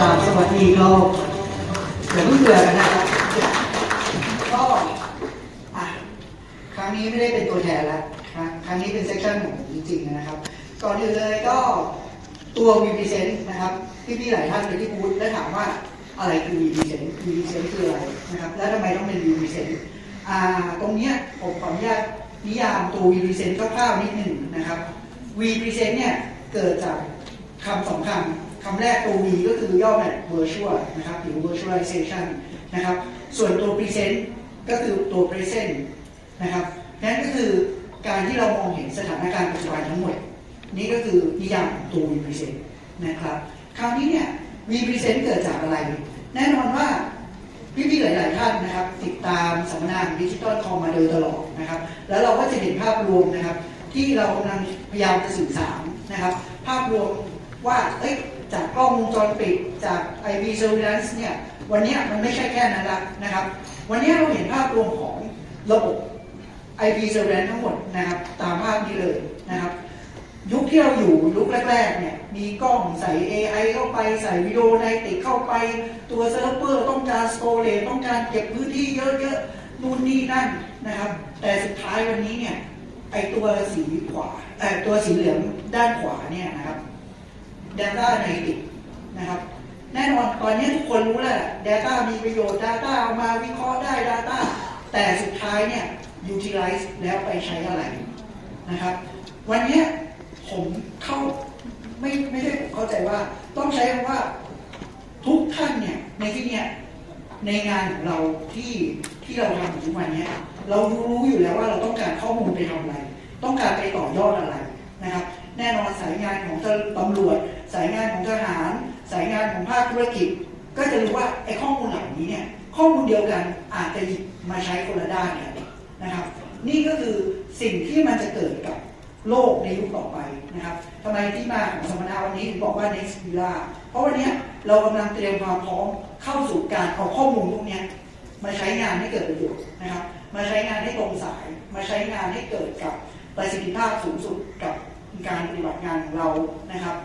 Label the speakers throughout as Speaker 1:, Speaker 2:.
Speaker 1: อ่าสวัสดีเราเดี๋ยวเพิ่งเบื่อกันนะครับก็อะครั้ง นี้ไม่ได้เป็นตัวแทนแล้วครั้งครั้งนี้เป็นเซสชั่นของผมจริงๆนะครับ ก่อนอื่นเลยก็ตัว v p r e s e n นะครับพี่ๆหลายท่านไปที่บูธและถามว่าอะไรคือ v p r e s e n t v p r e s e n คืออะไรนะครับ แล้วทำไมต้องเป็น v p r e s e n อ่าตรงเนี้ยผมขออนุญาตนิยามตัว v p r e s e n คร่าวๆนิดหนึ่งนะครับ v p r e s e n เนี่ยเกิดจากคำสองคำคำแรกตัว V ก็คือย่อมาจาก virtual นะครับหรือ virtualization นะครับ ส่วนตัว present ก็คือตัว present นะครับ นั่นก็คือการที่เรามองเห็นสถานการณ์ปัจจุบันทั้งหมด นี่ก็คือนิยามของตัว V present นะครับ คราวนี้เนี่ย V present เกิดจากอะไร แน่นอนว่าพี่ๆหลาย ๆ ท่านนะครับ ติดตามสัมมนาดิจิตอลคอมมาโดยตลอดนะครับ แล้วเราก็จะเห็นภาพรวมนะครับ ที่เรากำลังพยายามจะสื่อสารนะครับ ภาพรวมว่าเอ้ยจากกล้องวงจรปิดจาก IP surveillance เนี่ยวันนี้มันไม่ใช่แค่นั้นละนะครับ วันนี้เราเห็นภาพรวมของระบบ IP surveillance ทั้งหมดนะครับตามภาพนี้เลยนะครับ ยุคที่เราอยู่ยุคแรกๆเนี่ยมีกล้องใส่ AI เข้าไปใส่วิดีโอไนติกเข้าไป ตัวเซิร์ฟเวอร์ต้องการสโตรจต้องการเก็บพื้นที่เยอะๆนู่นนี่นั่นนะครับ แต่สุดท้ายวันนี้เนี่ยไอตัวสีขวาเอตัวสีเหลืองด้านขวาเนี่ยนะครับ Data Analytics นะครับแน่นอนตอนนี้ทุกคนรู้แล้ว Data มีประโยชน์ Data เอามาวิเคราะห์ได้ Data แต่สุดท้ายเนี่ย utilize แล้วไปใช้อะไรนะครับ วันนี้ผมเข้าไม่ไม่ได้ผมเข้าใจว่าต้องใช้คำว่าทุกท่านเนี่ยในที่เนี้ยในงานของเราที่ที่เราทำอยู่ทุกวันเนี้ยเรารู้อยู่แล้วว่าเราต้องการข้อมูลไปทำอะไร ต้องการไปต่อยอดอะไรนะครับ แน่นอนสายงานของตำรวจ สายงานของทหาร สายงานของภาคธุรกิจ ก็จะรู้ว่าไอ้ข้อมูลเหล่านี้เนี่ยข้อมูลเดียวกันอาจจะหยิบมาใช้คนละด้านกัน นะครับ นี่ก็คือสิ่งที่มันจะเกิดกับโลกในยุคต่อไปนะครับทำไมที่มาของสัมมนาวันนี้บอกว่า next era เพราะวันนี้เรากำลังเตรียมความพร้อมเข้าสู่การเอาข้อมูลพวกนี้มาใช้งานให้เกิดประโยชน์นะครับ มาใช้งานให้ตรงสาย มาใช้งานให้เกิดกับประสิทธิภาพสูงสุดกับการปฏิบัติงานของเรานะครับ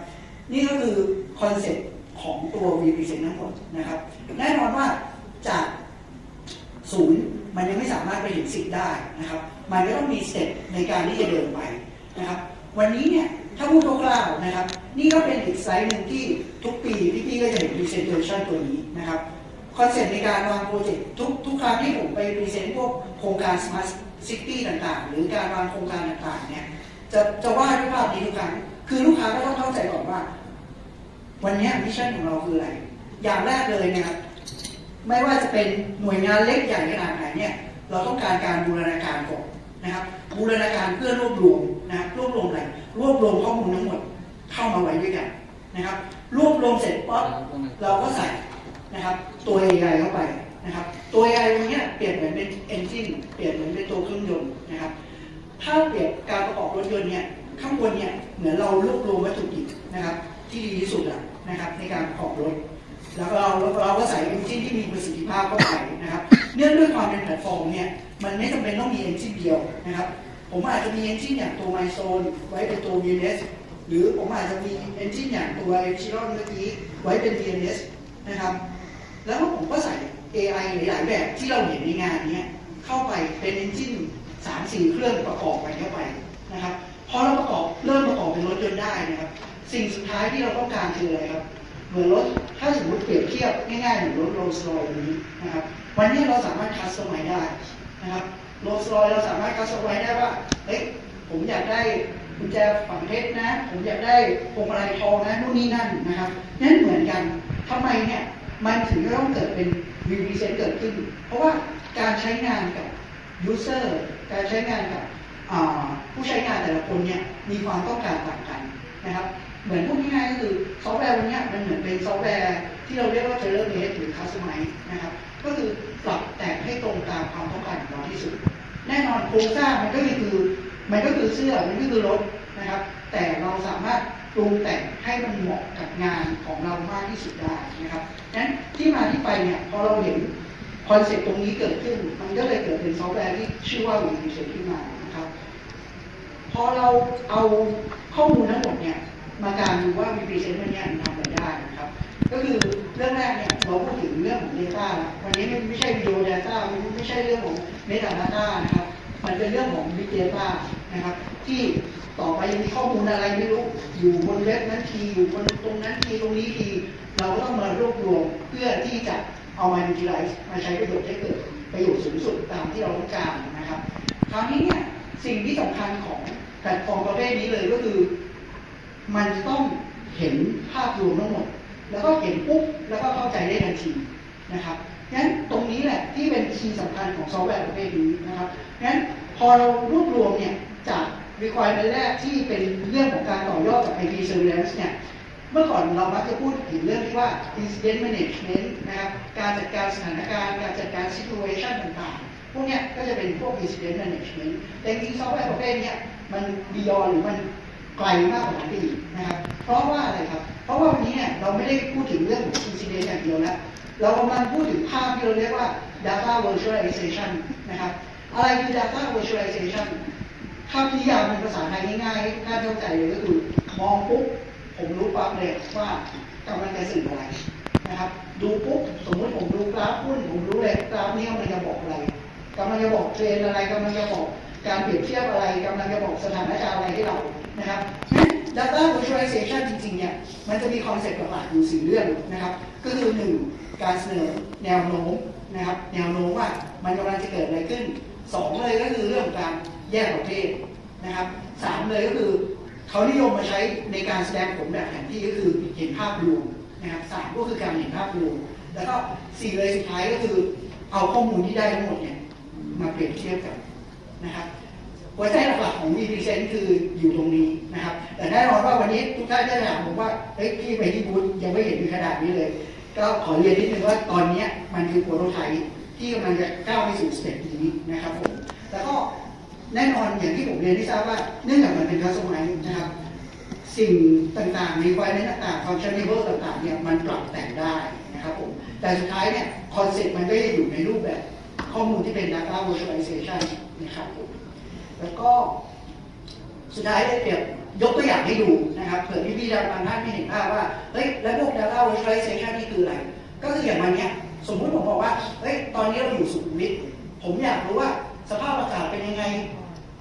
Speaker 1: นี่ก็คือคอนเซ็ปต์ของตัว v p r e s e n t ทั้งหมดนะครับ แน่นอนว่าจากศูนย์ มันยังไม่สามารถไปถึงสิบได้นะครับ มันก็ต้องมีสเต็ปในการที่จะเดินไปนะครับ วันนี้เนี่ยถ้าพูดคร่าวๆนะครับ นี่ก็เป็นอีกไซต์หนึ่งที่ทุกปีพี่ๆก็จะเห็น presentation ตัวนี้นะครับคอนเซ็ปต์ในการวางโปรเจกต์ทุกทุกครั้งที่ผมไปพรีเซนต์พวกโครงการ smart city ต่างๆ หรือการวางโครงการต่างๆเนี่ยจะจะว่าด้วยภาพนี้ทุกครั้งคือลูกค้าก็ต้องเข้าใจก่อนว่า วันนี้มิชชั่นของเราคืออะไร อย่างแรกเลยนะครับ ไม่ว่าจะเป็นหน่วยงานเล็กใหญ่ขนาดไหนเนี่ยเราต้องการการบูรณาการก่อนนะครับบูรณาการเพื่อรวบรวมนะรวบรวมอะไรรวบรวมข้อมูลทั้งหมดเข้ามาไว้ด้วยกันนะครับ รวบรวมเสร็จปั๊บเราก็ใส่นะครับตัว AI เข้าไปนะครับตัว AI ตรงเนี้ยเปลี่ยนเหมือนเป็น engine เปลี่ยนเหมือนเป็นตัวเครื่องยนต์นะครับถ้าเปรียบการประกอบรถยนต์เนี่ยข้างบนเนี่ยเหมือนเรารวบรวมวัตถุดิบนะครับที่ดีที่สุดอะนะครับในการประกอบรถ แล้วก็เราเราก็ใส่เอนจินที่มีประสิทธิภาพเข้าไปนะครับ เนื่องด้วยความเป็นแพลตฟอร์มเนี่ยมันไม่จำเป็นต้องมีเอนจินเดียวนะครับ ผมอาจจะมีเอนจินอย่างตัว MyZone ไว้เป็นตัว VNS หรือผมอาจจะมีเอนจินอย่างตัว Epsilon เมื่อกี้ไว้เป็น VNS นะครับ แล้วผมก็ใส่ AI หลายๆแบบที่เราเห็นในงานนี้เข้าไปเป็นเอนจินสามสี่เครื่องประกอบไปเข้าไปนะครับพอเราประกอบเริ่มประกอบเป็นรถยนต์ได้นะครับ สิ่งสุดท้ายที่เราต้องการคืออะไรครับ หมือนรถถ้าสมมติเปรียบเทียบง่ายๆหมือนรถโรลส์รอยนี้นะครับวันนี้เราสามารถคัสตอมไมได้นะครับโรลส์รอยเราสามารถคัสตอมไมได้ว่าเฮ้ยผมอยากได้กุญแจฝังเพชรนะ ผมอยากได้พวงมาลัยทองนะนู่นนี่นั่นนะครับนั่นเหมือนกันทำไมเนี่ยมันถึงจะต้องเกิดเป็นวิวดีเซนเกิดขึ้น เพราะว่าการใช้งานกับยูเซอร์การใช้งานกับผู้ใช้งานแต่ละคนเนี่ยมีความต้องการต่างกันนะครับ เหมือนพูดง่ายๆก็คือซอฟต์แวร์วันนี้มันเหมือนเป็นซอฟต์แวร์ที่เราเรียกว่า tailor made หรือ customize นะครับ ก็คือปรับแต่งให้ตรงตามความต้องการของเราที่สุด แน่นอนโครงสร้างมันก็คือมันก็คือเสื้อมันก็คือรถนะครับ แต่เราสามารถปรุงแต่งให้มันเหมาะกับงานของเรามากที่สุดได้นะครับนั้นที่มาที่ไปเนี่ยพอเราเห็นคอนเซ็ปต์ตรงนี้เกิดขึ้น มันก็เลยเกิดเป็นซอฟต์แวร์ที่ชื่อว่า w e ขึ้นมานะครับ พอเราเอาข้อมูลทั้งหมดเนี่ย มาการดูว่า representation เนี่ยมันทำอะไรได้นะครับ ก็คือเรื่องแรกเนี่ยเราพูดถึงเรื่องของ Data ละวันนี้มันไม่ใช่ Video Data มันไม่ใช่เรื่องของ Meta Data นะครับ มันเป็นเรื่องของ Big Data นะครับ ที่ต่อไปยังมีข้อมูลอะไรไม่รู้ อยู่บนเว็บนั้นที อยู่บนตรงนั้นทีตรงนี้ที เราก็ต้องมารวบรวมเพื่อที่จะเอามา utilize มาใช้ประโยชน์ให้เกิดประโยชน์สูงสุดตามที่เราต้องการนะครับ คราวนี้เนี่ยสิ่งที่สำคัญของแพลตฟอร์มประเภทนี้เลยก็คือ มันจะต้องเห็นภาพรวมทั้งหมด แล้วก็เห็นปุ๊บแล้วก็เข้าใจได้ทันทีนะครับงั้นตรงนี้แหละที่เป็นคีย์สำคัญของซอฟต์แวร์ประเภทนี้นะครับงั้นพอเรารวบรวมเนี่ยจาก requirement แรกที่เป็นเรื่องของการต่อยอดจาก IP surveillance เนี่ยเมื่อก่อนเรามักจะพูดถึงเรื่องที่ว่า incident management นะครับการจัดการสถานการณ์การจัดการ situation ต่างๆ พวกเนี้ยก็จะเป็นพวก incident management แต่จริงๆซอฟต์แวร์ประเภทเนี้ยมัน beyond หรือมัน ไกลมากกว่านั้นไปอีกนะครับ เพราะว่าอะไรครับ เพราะว่าวันนี้เนี่ยเราไม่ได้พูดถึงเรื่องของ incident อย่างเดียวแล้วเรากำลังพูดถึงภาพที่เราเรียกว่า data virtualization นะครับ อะไรคือ data virtualization คำนิยามเป็นภาษาไทยง่ายๆน่าเข้าใจเลยก็คือมองปุ๊บผมรู้ปั๊บเลยว่ากำลังจะสื่ออะไรนะครับ ดูปุ๊บสมมติผมดูกราฟหุ้นผมรู้เลยกราฟนี้กำลังจะบอกอะไรกำลังจะบอกเทรนอะไรกำลังจะบอกการเปรียบเทียบอะไรกำลังจะบอกสถานการณ์อะไรให้เรา นะครับงั้น data virtualization จริงๆเนี่ยมันจะมีคอนเซ็ปต์หลักๆอยู่สี่เรื่องนะครับ ก็คือหนึ่งการเสนอแนวโน้มนะครับ แนวโน้มว่ามันกำลังจะเกิดอะไรขึ้นสองเลยก็คือเรื่องของการแยกประเภทนะครับสามเลยก็คือเขานิยมมาใช้ในการแสดงผลแบบแผนที่ก็คือเห็นภาพรวมนะครับสามก็คือการเห็นภาพรวมแล้วก็สี่เลยสุดท้ายก็คือเอาข้อมูลที่ได้ทั้งหมดเนี่ยมาเปรียบเทียบกันนะครับ หัวใจหลักของ v p r e s e n t คืออยู่ตรงนี้นะครับ แต่แน่นอนว่าวันนี้ทุกท่านจะถามผมว่าเฮ้ยพี่ไปที่บูธยังไม่เห็นมีขนาดนี้เลย ก็ขอเรียนนิดนึงว่าตอนนี้มันคือโปรโตไทป์ที่กำลังจะก้าวไปสู่สเต็ปนี้นะครับผมแล้วก็แน่นอนอย่างที่ผมเรียนที่ทราบว่าเนื่องจากมันเป็นคัสตอมไมนะครับ สิ่งต่างๆมีไฟในต่างๆฟังชันเนเบิลต่างๆเนี่ยมันปรับแต่งได้นะครับผมแต่สุดท้ายเนี่ยคอนเซ็ปต์มันก็ยังอยู่ในรูปแบบข้อมูลที่เป็น data virtualization นะครับผม แล้วก็สุดท้ายได้เปรียบยกตัวอย่างให้ดูนะครับเผื่อพี่ๆบางท่านไม่เห็นภาพว่าเฮ้ยแล้วพวก data virtualization นี่คืออะไร ก็คืออย่างวันเนี้ยสมมุติผมบอกว่าเฮ้ยตอนนี้เราอยู่สุขุมวิทผมอยากรู้ว่าสภาพอากาศเป็นยังไง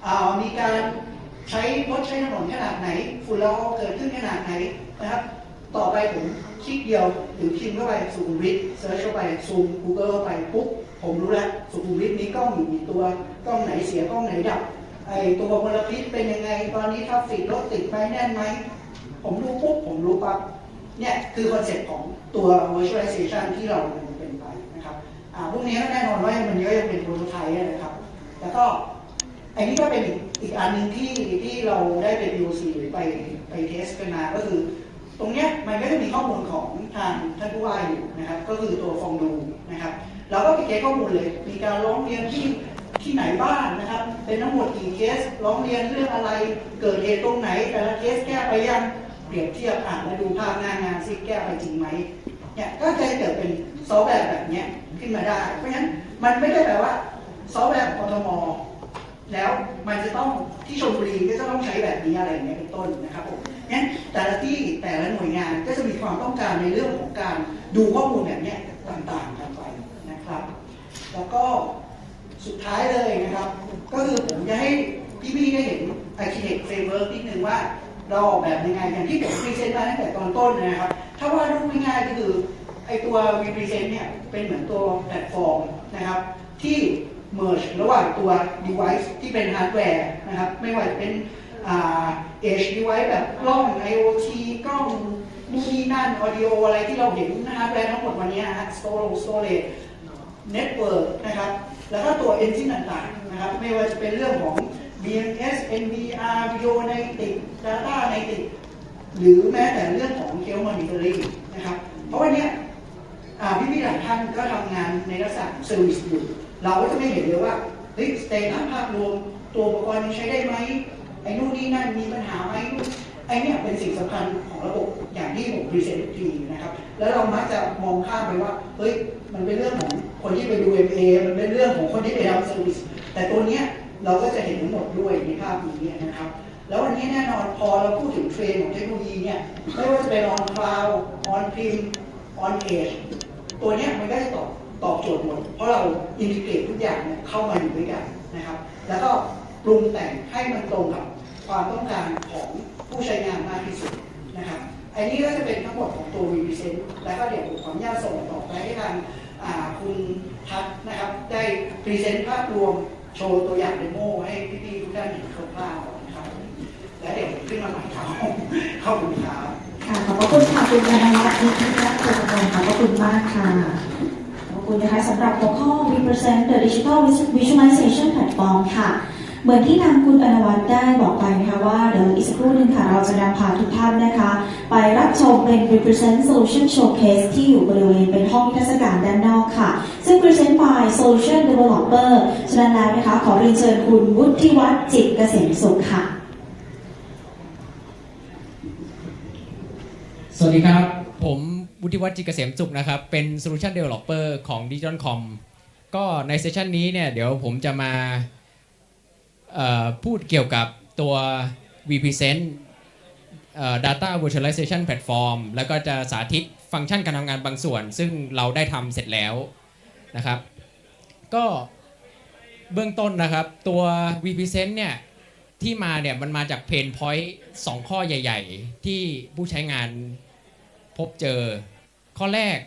Speaker 1: อ่ามีการใช้รถใช้ถนนขนาดไหน ฝุ่นละอองเกิดขึ้นขนาดไหนนะครับ ต่อไปผมคลิกเดียวหรือพิมพ์เข้าไปสุขุมวิทเซิร์ชเข้าไปซูม Google เข้าไปปุ๊บผมรู้แล้วสุขุมวิทมีกล้องอยู่กี่ตัวกล้องไหนเสียกล้องไหนดับ ไอตัวมลพิษเป็นยังไง ตอนนี้ทราฟิกรถติดไหมแน่นไหม ผมรู้ปุ๊บผมรู้ปั๊บเนี่ยคือคอนเซ็ปต์ของตัว virtualization ที่เราเป็นไปนะครับอ่าพวกนี้แน่นอนว่ามันก็ยังเป็นโปรโตไทป์นะครับ แล้วก็อันนี้ก็เป็นอีกอันหนึ่งที่ที่เราได้ไป POC หรือไปไปเทสกันมาก็คือ ตรงเนี้ยมันก็จะมีข้อมูลของทางท่านผู้ว่าอยู่นะครับ ก็คือตัวฟองดูนะครับเราก็ไปเก็บข้อมูลเลย มีการร้องเรียนที่ ที่ไหนบ้างนะครับ เป็นทั้งหมดกี่เคสร้องเรียนเรื่องอะไรเกิดเหตุตรงไหน แต่ละเคสแก้ไปยังเปรียบเทียบอ่านแล้วดูภาพหน้างานซิแก้ไปจริงไหมเนี่ยก็จะเกิดเป็นซอฟต์แวร์แบบนี้ขึ้นมาได้ เพราะฉะนั้นมันไม่ได้แปลว่าซอฟต์แวร์ของกทมแล้วมันจะต้องที่ชลบุรีก็จะต้องใช้แบบนี้อะไรอย่างเงี้ยเป็นต้นนะครับผมงั้นแต่ละที่แต่ละหน่วยงานก็จะมีความต้องการในเรื่องของการดูข้อมูลแบบเนี้ยต่างๆกันไปนะครับ แล้วก็ สุดท้ายเลยนะครับ ก็คือผมจะให้พี่ๆได้เห็น Architect Framework นิดนึงว่าเราออกแบบยังไงอย่างที่ผมพรีเซนต์มาตั้งแต่ตอนต้นนะครับ ถ้าว่ารูปง่ายๆก็คือไอตัว v p r e s e n t เนี่ยเป็นเหมือนตัวแพลตฟอร์มนะครับ ที่ merge ระหว่างตัว device ที่เป็นฮาร์ดแวร์นะครับ ไม่ว่าจะเป็นอ่า edge device แบบกล้อง IoT กล้องนู่นนี่นั่น audio อะไรที่เราเห็นฮาร์ดแวร์ทั้งหมดวันนี้นะฮะ storage storage เน็ตเวิร์กนะครับ แล้วก็ตัว engine ต่างๆนะครับไม่ว่าจะเป็นเรื่องของ BMS NVR Video Analytics Data Analytics หรือแม้แต่เรื่องของ Health Monitoring นะครับ เพราะวันเนี้ยพี่ๆหลายท่านก็ทำงานในลักษณะเซอร์วิสอยู่เราก็จะไม่เห็นเลยว่าเฮ้ยสเตตัสภาพรวมตัวอุปกรณ์ยังใช้ได้ไหมไอ้นู่นนี่นั่นมีปัญหาไหมไอ้นี่เป็นสิ่งสำคัญของระบบอย่างที่ผมพรีเซนต์ทุกทีนะครับ แล้วเรามักจะมองข้ามไปว่า เฮ้ย มันเป็นเรื่องของ คนที่ไปดู MA มันเป็นเรื่องของคนที่ไปทำเซอร์วิสแต่ตัวเนี้ยเราก็จะเห็นทั้งหมดด้วยในภาพนี้นะครับ แล้ววันนี้แน่นอนพอเราพูดถึงเทรนของเทคโนโลยีเนี่ยไม่ว่าจะเป็น on cloud on prem on edge ตัวเนี้ยมันก็จะตอบตอบโจทย์หมด เพราะเราอินทิเกรตทุกอย่างเนี่ยเข้ามาอยู่ด้วยกันนะครับ แล้วก็ปรุงแต่งให้มันตรงกับความต้องการของผู้ใช้งานมากที่สุดนะครับอันนี้ก็จะเป็นทั้งหมดของตัว Represent แล้วก็เดี๋ยวผมขออนุญาตส่งต่อไปให้ทาง คุณทัศนะครับได้พรีเซนต์ภาพรวมโชว์ตัวอย่างเดโมให้พี่ๆทุกท่านเห็นคร่าวๆนะครับ และเดี๋ยวผมขึ้นมาใหม่ครับขอบคุณครับ
Speaker 2: ค่ะขอบพระคุณค่ะคุณธนรัตน์ที่รัตน์โกมลขอบพระคุณมากค่ะขอบคุณนะคะสำหรับหัวข้อ represent the digital visualization platform ค่ะ เหมือนที่ทางคุณอนวัฒน์ได้บอกไปนะคะว่าเดี๋ยวอีกสักครู่หนึ่งค่ะเราจะนำพาทุกท่านนะคะ ไปรับชมเป็น represent solution showcase ที่อยู่บริเวณเป็นห้องนิทรรศการด้านนอกค่ะ ซึ่ง present by solution developer ฉะนั้นแล้วนะคะขอเรียนเชิญคุณวุฒิวัฒน์จิตเกษมสุขค่ะ
Speaker 3: สวัสดีครับ ผมวุฒิวัฒน์จิตเกษมสุขนะครับ เป็น Solution Developer ของ Digital Com ก็ในเซสชันนี้เนี่ยเดี๋ยวผมจะมา พูดเกี่ยวกับตัว vPresent Data Virtualization Platform แล้วก็จะสาธิตฟังก์ชันการทำงานบางส่วน ซึ่งเราได้ทำเสร็จแล้วนะครับ ก็เบื้องต้นนะครับตัว vPresent เนี่ยที่มาเนี่ยมันมาจากเพนพอยต์สองข้อใหญ่ ๆ ที่ผู้ใช้งานพบเจอ ข้อแรก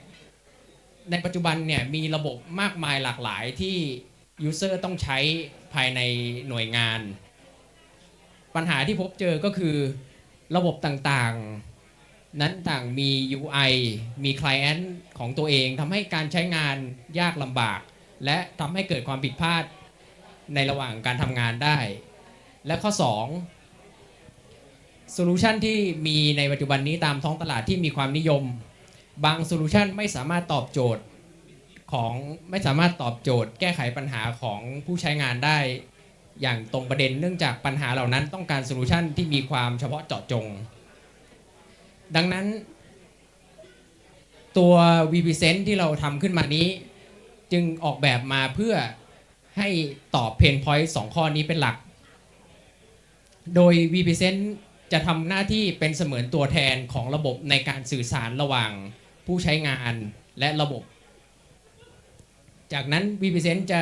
Speaker 3: ในปัจจุบันเนี่ยมีระบบมากมายหลากหลายที่ยูเซอร์ต้องใช้ ภายในหน่วยงาน ปัญหาที่พบเจอก็คือระบบต่างๆ นั้นต่างมี UI มี Client ของตัวเองทำให้การใช้งานยากลำบาก และทำให้เกิดความผิดพลาดในระหว่างการทำงานได้ และข้อ 2 โซลูชันที่มีในปัจจุบันนี้ตามท้องตลาดที่มีความนิยม บางโซลูชันไม่สามารถตอบโจทย์ ของไม่สามารถตอบโจทย์ แก้ไขปัญหาของผู้ใช้งานได้ อย่างตรงประเด็นเนื่องจากปัญหาเหล่านั้นต้องการโซลูชันที่มีความเฉพาะเจาะจง ดังนั้นตัว vPresent ที่เราทำขึ้นมานี้ จึงออกแบบมาเพื่อให้ตอบเพนพอยต์สองข้อนี้เป็นหลัก โดย vPresent จะทำหน้าที่เป็นเสมือนตัวแทนของระบบในการสื่อสารระหว่างผู้ใช้งานและระบบ จากนั้น vPresent จะ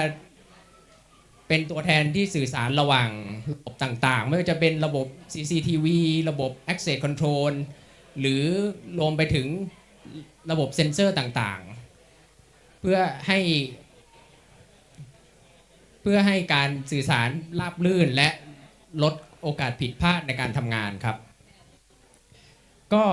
Speaker 3: เป็นตัวแทนที่สื่อสารระหว่างระบบต่างๆ ไม่ว่าจะเป็นระบบ CCTV ระบบ Access Control หรือรวมไปถึงระบบเซ็นเซอร์ต่างๆ เพื่อให้ เพื่อให้การสื่อสารราบรื่นและลดโอกาสผิดพลาดในการทำงานครับ ก็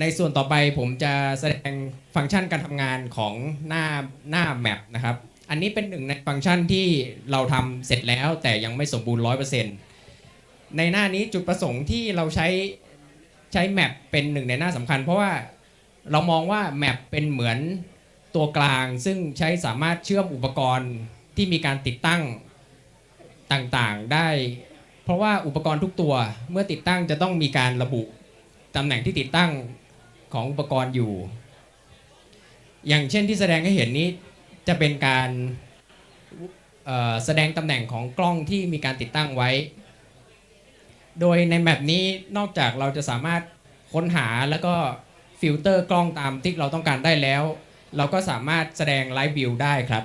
Speaker 3: ในส่วนต่อไปผมจะแสดงฟังก์ชันการทำงานของหน้าหน้าแมปนะครับ อันนี้เป็นหนึ่งในฟังก์ชันที่เราทำเสร็จแล้วแต่ยังไม่สมบูรณ์100%ในหน้านี้จุดประสงค์ที่เราใช้ใช้แมปเป็นหนึ่งในหน้าสำคัญ เพราะว่าเรามองว่าแมปเป็นเหมือนตัวกลาง ซึ่งใช้สามารถเชื่อมอุปกรณ์ที่มีการติดตั้งต่างๆได้ เพราะว่าอุปกรณ์ทุกตัวเมื่อติดตั้งจะต้องมีการระบุตำแหน่งที่ติดตั้ง ของอุปกรณ์อยู่ อย่างเช่นที่แสดงให้เห็นนี้จะเป็นการแสดงตำแหน่งของกล้องที่มีการติดตั้งไว้ โดยในแมปนี้นอกจากเราจะสามารถค้นหาแล้วก็ฟิลเตอร์กล้องตามที่เราต้องการได้แล้ว เราก็สามารถแสดงไลฟ์วิวได้ครับ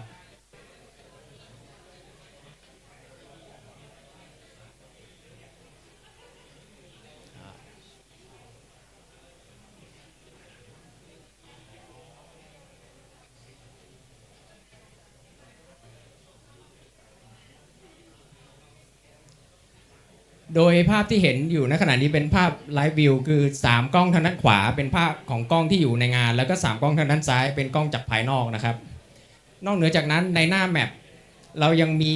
Speaker 3: โดยภาพที่เห็นอยู่ในขณะนี้เป็นภาพไลฟ์วิวคือ 3 กล้องทางด้านขวา เป็นภาพของกล้องที่อยู่ในงาน แล้วก็ 3 กล้องทางด้านซ้าย เป็นกล้องจากภายนอกนะครับ นอกเหนือจากนั้นในหน้าแมปเรายังมี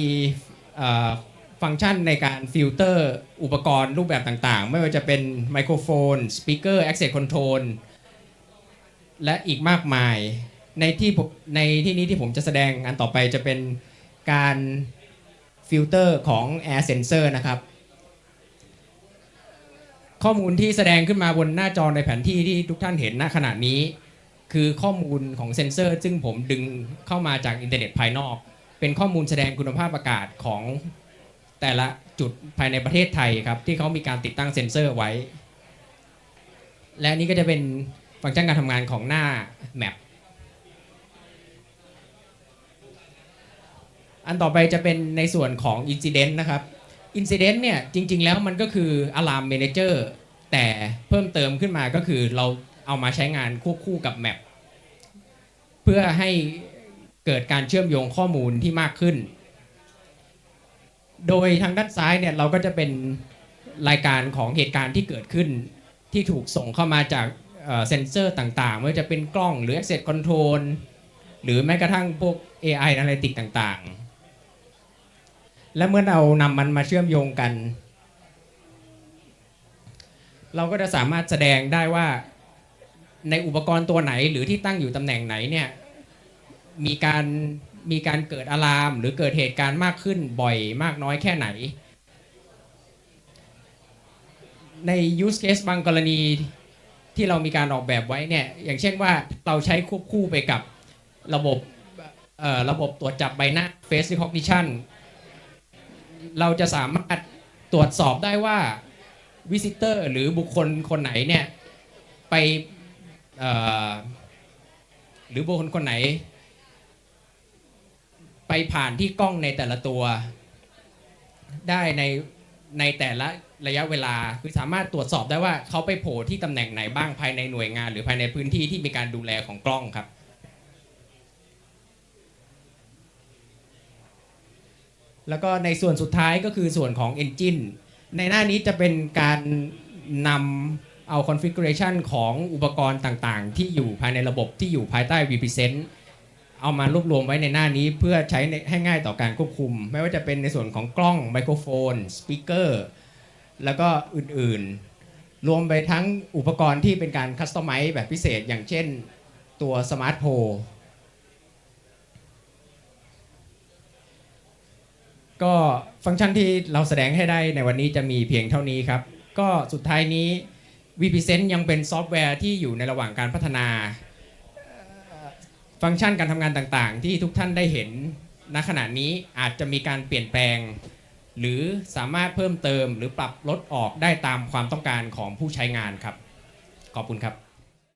Speaker 3: ฟังก์ชันในการฟิลเตอร์อุปกรณ์รูปแบบต่างๆ ไม่ว่าจะเป็นไมโครโฟนสปีกเกอร์ Access Control และอีกมากมาย ในที่ในที่นี้ที่ผมจะแสดงอันต่อไปจะเป็นการฟิลเตอร์ของ Air Sensor นะครับ ข้อมูลที่แสดงขึ้นมาบนหน้าจอในแผนที่ที่ทุกท่านเห็นณขณะนี้ คือข้อมูลของเซ็นเซอร์ ซึ่งผมดึงเข้ามาจากอินเทอร์เน็ตภายนอก เป็นข้อมูลแสดงคุณภาพอากาศของแต่ละจุดภายในประเทศไทยครับ ที่เขามีการติดตั้งเซ็นเซอร์ไว้ และนี่ก็จะเป็นฟังก์ชันการทำงานของหน้า Map อันต่อไปจะเป็นในส่วนของ Incident นะครับ Incident เนี่ยจริง ๆ แล้วมันก็คือ Alarm Manager แต่เพิ่มเติมขึ้นมาก็คือเราเอามาใช้งานควบคู่กับ Map เพื่อให้เกิดการเชื่อมโยงข้อมูลที่มากขึ้น โดยทางด้านซ้ายเนี่ยเราก็จะเป็นรายการของเหตุการณ์ที่เกิดขึ้น ที่ถูกส่งเข้ามาจากเซนเซอร์ต่างๆไม่ว่าจะเป็นกล้องหรือ Access Control หรือแม้กระทั่งพวก AI Analytics ต่างๆ และเมื่อเรานำมันมาเชื่อมโยงกัน เราก็จะสามารถแสดงได้ว่าในอุปกรณ์ตัวไหนหรือที่ตั้งอยู่ตำแหน่งไหนเนี่ยมีการมีการเกิดอะลามหรือเกิดเหตุการณ์มากขึ้นบ่อยมากน้อยแค่ไหน ใน use case บางกรณีที่เรามีการออกแบบไว้เนี่ยอย่างเช่นว่าเราใช้ควบคู่ไปกับระบบระบบตรวจจับใบหน้า face recognition เราจะสามารถตรวจสอบได้ว่า visitor หรือบุคคลคนไหนเนี่ยไปหรือบุคคลคนไหน ไปผ่านที่กล้องในแต่ละตัว ได้ในในแต่ละระยะเวลาคือสามารถตรวจสอบได้ว่าเขาไปโผล่ที่ตำแหน่งไหนบ้างภายในหน่วยงาน หรือภายในพื้นที่ที่มีการดูแลของกล้องครับ แล้วก็ในส่วนสุดท้ายก็คือส่วนของ Engine ในหน้านี้จะเป็นการนำเอา configuration ของอุปกรณ์ต่างๆ ที่อยู่ภายในระบบที่อยู่ภายใต้ vPresent เอามารวบรวมไว้ในหน้านี้เพื่อใช้ในให้ง่ายต่อการควบคุม ไม่ว่าจะเป็นในส่วนของกล้องไมโครโฟนสปีกเกอร์แล้วก็อื่นๆ รวมไปทั้งอุปกรณ์ที่เป็นการคัสตอมไมซ์แบบพิเศษ อย่างเช่นตัวสมาร์ทโพ ก็ฟังก์ชันที่เราแสดงให้ได้ในวันนี้จะมีเพียงเท่านี้ครับ ก็สุดท้ายนี้ vPresent ยังเป็นซอฟต์แวร์ที่อยู่ในระหว่างการพัฒนา ฟังก์ชันการทำงานต่างๆ ที่ทุกท่านได้เห็นณขณะนี้อาจจะมีการเปลี่ยนแปลง หรือสามารถเพิ่มเติมหรือปรับลดออกได้ตามความต้องการของผู้ใช้งานครับ ขอบคุณครับ